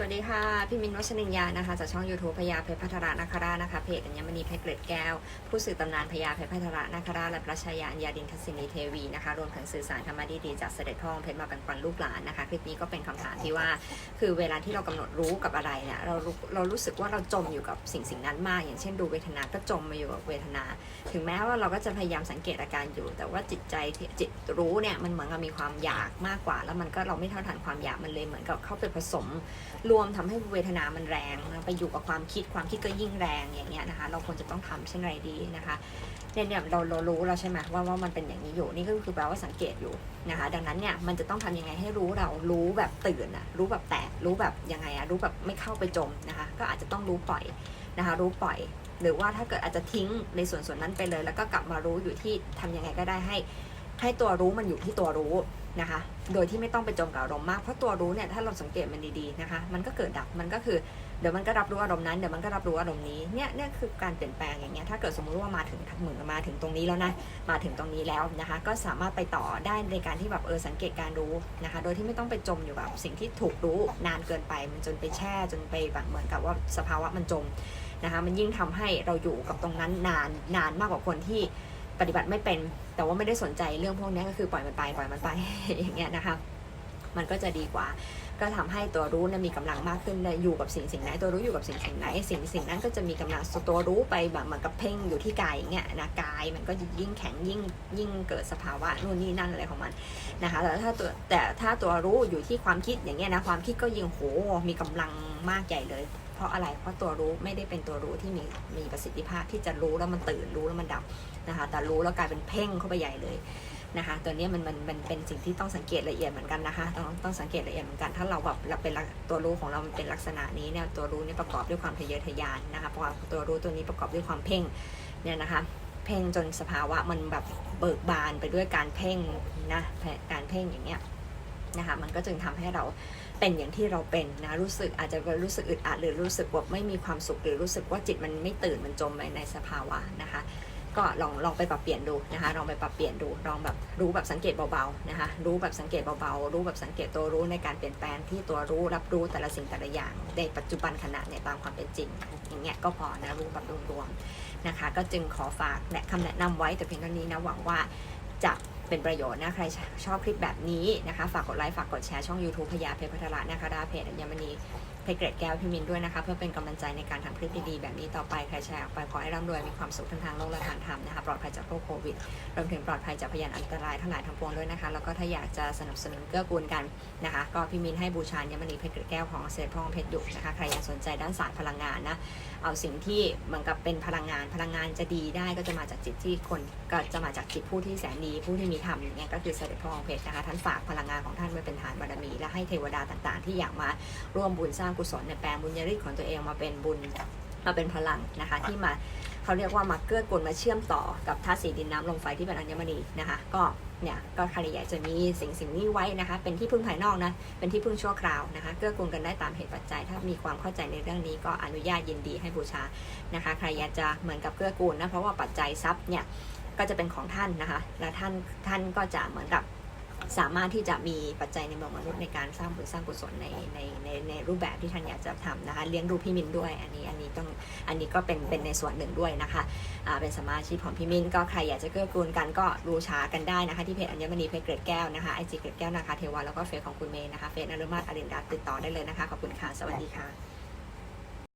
สวัสดีค่ะ พี่มินท์วัชรินยานะคะจากช่อง YouTube พญาเพชรพัทรานาคราชนะคะเพจอัญมณีเพชรเกล็ดแก้ว ผู้สื่อตำนานพญาเพชรพัทรานาคราและพระชายาอัญาดินทศินีเทวีนะคะรวมถึงสื่อสารธรรมดีๆจากเสด็จพ่องเพชรมาเป็นควันลูกหลานนะคะคลิปนี้ก็เป็นคำถามที่ว่า คือเวลาที่เรากำหนดรู้กับอะไรเนี่ยเราเรารู้สึกว่าเราจมอยู่กับสิ่งสิ่งนั้นมาก อย่างเช่นดูเวทนาก็จมมาอยู่กับเวทนา ถึงแม้ว่าเราก็จะพยายามสังเกตอาการอยู่ แต่ว่าจิตใจจิตรู้เนี่ยมันเหมือนกับมีความอยากมากกว่า แล้วมันก็เราไม่เท่าทันความอยากมันเลยเหมือนกับเข้าไปผสมรวมทำให้เวทนามันแรงไปอยู่กับความคิดความคิดก็ยิ่งแรงอย่างเงี้ยนะคะ เราควรจะต้องทำเช่นไรดีนะคะเนี่ยเนี่ยเราเรารู้แล้วใช่ไหมว่าว่ามันเป็นอย่างนี้อยู่นี่ก็คือแปลว่าสังเกตอยู่นะคะ ดังนั้นเนี่ยมันจะต้องทำยังไงให้รู้เรารู้แบบตื่นอะรู้แบบแตะรู้แบบยังไงอะรู้แบบไม่เข้าไปจมนะคะ ก็อาจจะต้องรู้ปล่อยนะคะ รู้ปล่อยหรือว่าถ้าเกิดอาจจะทิ้งในส่วนส่วนนั้นไปเลย แล้วก็กลับมารู้อยู่ที่ทำยังไงก็ได้ให้ ให้ตัวรู้มันอยู่ที่ตัวรู้นะคะ โดยที่ไม่ต้องไปจมกับอารมณ์มากเพราะตัวรู้เนี่ยถ้าเราสังเกตมันดีๆนะคะ มันก็เกิดดับมันก็คือเดี๋ยวมันก็รับรู้อารมณ์นั้นเดี๋ยวมันก็รับรู้อารมณ์นี้เนี่ยเนี่ยคือการเปลี่ยนแปลงอย่างเงี้ยถ้าเกิดสมมุติว่ามาถึงเหมือนมาถึงตรงนี้แล้วนะมาถึงตรงนี้แล้วนะคะ ก็สามารถไปต่อได้ในการที่แบบเออสังเกตการรู้นะคะ โดยที่ไม่ต้องไปจมอยู่กับสิ่งที่ถูกรู้นานเกินไป มันจนไปแช่จนไปแบบเหมือนกับว่าสภาวะมันจมนะคะ มันยิ่งทำให้เราอยู่กับตรงนั้นนานนานมากกว่าคนที่ ปฏิบัติไม่เป็น แต่ว่าไม่ได้สนใจเรื่องพวกนี้ก็คือปล่อยมันไปปล่อยมันไปอย่างเงี้ยนะคะ มันก็จะดีกว่า ก็ทำให้ตัวรู้นยมีกำลังมากขึ้นอยู่กับสิ่งสิ่งไหนตัวรู้อยู่กับสิ่งสิ่งไหนสิ่งสิ่งนั้นก็จะมีกำลังตัวรู้ไปแบบเหมือนกับเพ่งอยู่ที่กายอย่างเงี้ยนะกายมันก็ยิ่งแข็งยิ่งยิ่งเกิดสภาวะนู่นนี่นั่นอะไรของมันนะคะแต่ถ้าตัวแต่ถ้าตัวรู้อยู่ที่ความคิดอย่างเงี้ยนะความคิดก็ยิ่งโหมีกำลังมากใหญ่เลย เพราะอะไรเพราะตัวรู้ไม่ได้เป็นตัวรู้ที่มีมีประสิทธิภาพที่จะรู้แล้วมันตื่นรู้แล้วมันดับนะคะแต่รู้แล้วกลายเป็นเพ่งเข้าไปใหญ่เลย นะคะ ตัวนี้มันมันมันเป็นสิ่งที่ต้องสังเกตละเอียดเหมือนกันนะคะ ต้องต้องสังเกตละเอียดเหมือนกัน ถ้าเราแบบเราเป็นตัวรู้ของเรามันเป็นลักษณะนี้เนี่ย ตัวรู้นี่ประกอบด้วยความทะเยอทะยานนะคะเพราะตัวรู้ตัวนี้ประกอบด้วยความเพ่งเนี่ยนะคะ เพ่งจนสภาวะมันแบบเบิกบานไปด้วยการเพ่งนะการเพ่งอย่างเงี้ยนะคะ มันก็จึงทำให้เราเป็นอย่างที่เราเป็นนะรู้สึกอาจจะรู้สึกอึดอัดหรือรู้สึกว่าไม่มีความสุขหรือรู้สึกว่าจิตมันไม่ตื่นมันจมไปในสภาวะนะคะ ก็ลองลองไปปรับเปลี่ยนดูนะคะลองไปปรับเปลี่ยนดูลองแบบรู้แบบสังเกตเบาๆนะคะรู้แบบสังเกตเบาๆรู้แบบสังเกตตัวรู้ในการเปลี่ยนแปลงที่ตัวรู้รับรู้แต่ละสิ่งแต่ละอย่าง ในปัจจุบันขณะในตามความเป็นจริง อย่างเงี้ยก็พอนะรู้แบบรวมๆนะคะ ก็จึงขอฝากแนะคำแนะนำไว้แต่เพียงเท่านี้นะหวังว่าจะ เป็นประโยชน์นะใครชอบคลิปแบบนี้นะคะ ฝากกดไลค์ฝากกดแชร์ช่อง YouTube พยาเพชรพัทระนะคะดาเพจอัญมณีเพชรเกรดแก้วพี่มินด้วยนะคะ เพื่อเป็นกำลังใจในการทำคลิปดีๆแบบนี้ต่อไปใครแชร์ออกไปขอให้ร่ำรวยมีความสุขทั้งทางโลกและทางธรรมนะคะปลอดภัยจากโรคโควิดรวมถึงปลอดภัยจากพยานอันตรายทั้งหลายทั้งปวงด้วยนะคะแล้วก็ถ้าอยากจะสนับสนุนเกื้อกูลกันนะคะ ก็พี่มินให้บูชาญมณีเพชรเกรดแก้วของเศษพ่อเพชรอยู่นะคะใครอยากสนใจด้านศาสตร์พลังงานนะเอาสิ่งที่เหมือนกับเป็นพลังงานพลังงานจะดีได้ก็จะมาจากจิตที่คนก็จะมาจากจิตผู้ที่แสนดีผู้ที่มีธรรมอย่างเงี้ยก็คือเสด็จพ่อเพชรนะคะท่านฝากพลังงานของท่านไว้เป็นฐานบารมี และให้เทวดาต่างๆ ที่อยากมาร่วมบุญสร้างกุศลในแปลงบุญญาฤทธิ์ของตัวเองมาเป็นบุญมาเป็นพลังนะคะที่มาเขาเรียกว่ามาเกื้อกูลมาเชื่อมต่อกับธาตุสีดินน้ำลมไฟที่เป็นอัญมณีนะคะ ก็เนี่ยก็ใครอยากจะมีสิ่งสิ่งนี้ไว้นะคะ เป็นที่พึ่งภายนอกนะ เป็นที่พึ่งชั่วคราวนะคะ เกื้อกูลกันได้ตามเหตุปัจจัย ถ้ามีความเข้าใจในเรื่องนี้ก็อนุญาตยินดีให้บูชานะคะ ใครอยากจะเหมือนกับเกื้อกูลนะ เพราะว่าปัจจัยทรัพย์เนี่ย ก็จะเป็นของท่านนะคะ และท่านท่านก็จะเหมือนกับสามารถที่จะมีปัจจัยในเมืองมนุษย์ในการสร้างบุญสร้างกุศลในในในในรูปแบบที่ท่านอยากจะทำนะคะเลี้ยงดูพี่มินด้วย อันนี้อันนี้ต้องอันนี้ก็เป็นเป็นในส่วนหนึ่งด้วยนะคะอ่าเป็นสมาชิกของพี่มินก็ใครอยากจะเกื้อกูลกันก็บูชากันได้นะคะที่เพจอัญมณีเพชรเกรดแก้วนะคะไอจีเกรดแก้วนะคะเทวาแล้วก็เฟซของคุณเมย์นะคะเฟซนรุมาตรอรินดัตติดต่อได้เลยนะคะขอบคุณค่ะสวัสดีค่ะ